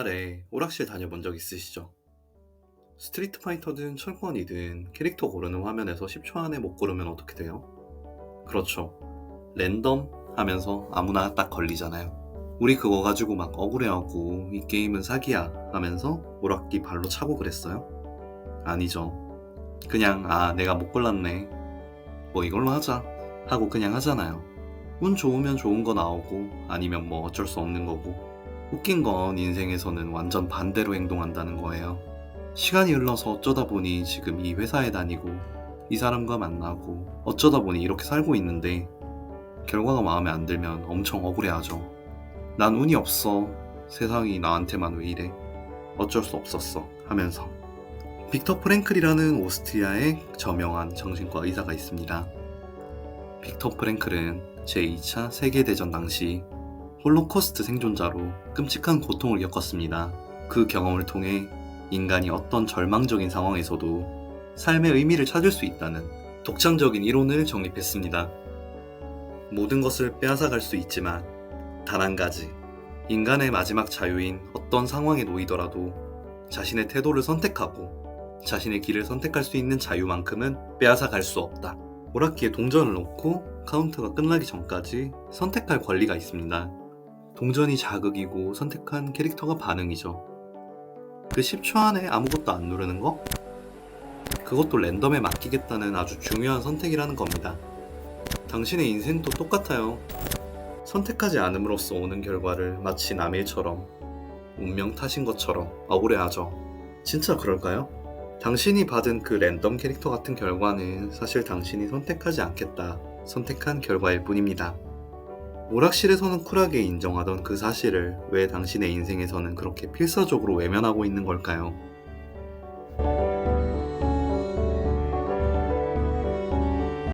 옛날에 오락실 다녀본 적 있으시죠? 스트리트 파이터든 철권이든 캐릭터 고르는 화면에서 10초 안에 못 고르면 어떻게 돼요? 그렇죠. 랜덤 하면서 아무나 딱 걸리잖아요. 우리 그거 가지고 막 억울해하고 이 게임은 사기야 하면서 오락기 발로 차고 그랬어요? 아니죠. 그냥 아 내가 못 골랐네. 뭐 이걸로 하자 하고 그냥 하잖아요. 운 좋으면 좋은 거 나오고 아니면 뭐 어쩔 수 없는 거고 웃긴 건 인생에서는 완전 반대로 행동한다는 거예요. 시간이 흘러서 어쩌다 보니 지금 이 회사에 다니고 이 사람과 만나고 어쩌다 보니 이렇게 살고 있는데 결과가 마음에 안 들면 엄청 억울해하죠. 난 운이 없어. 세상이 나한테만 왜 이래. 어쩔 수 없었어. 하면서. 빅터 프랭클이라는 오스트리아의 저명한 정신과 의사가 있습니다. 빅터 프랭클은 제2차 세계대전 당시 홀로코스트 생존자로 끔찍한 고통을 겪었습니다. 그 경험을 통해 인간이 어떤 절망적인 상황에서도 삶의 의미를 찾을 수 있다는 독창적인 이론을 정립했습니다. 모든 것을 빼앗아갈 수 있지만 단 한 가지 인간의 마지막 자유인 어떤 상황에 놓이더라도 자신의 태도를 선택하고 자신의 길을 선택할 수 있는 자유만큼은 빼앗아갈 수 없다. 오락기에 동전을 놓고 카운트가 끝나기 전까지 선택할 권리가 있습니다. 동전이 자극이고 선택한 캐릭터가 반응이죠. 그 10초 안에 아무것도 안 누르는 거? 그것도 랜덤에 맡기겠다는 아주 중요한 선택이라는 겁니다. 당신의 인생도 똑같아요. 선택하지 않음으로써 오는 결과를 마치 남의 일처럼 운명 탓인 것처럼 억울해하죠. 진짜 그럴까요? 당신이 받은 그 랜덤 캐릭터 같은 결과는 사실 당신이 선택하지 않겠다 선택한 결과일 뿐입니다. 오락실에서는 쿨하게 인정하던 그 사실을 왜 당신의 인생에서는 그렇게 필사적으로 외면하고 있는 걸까요?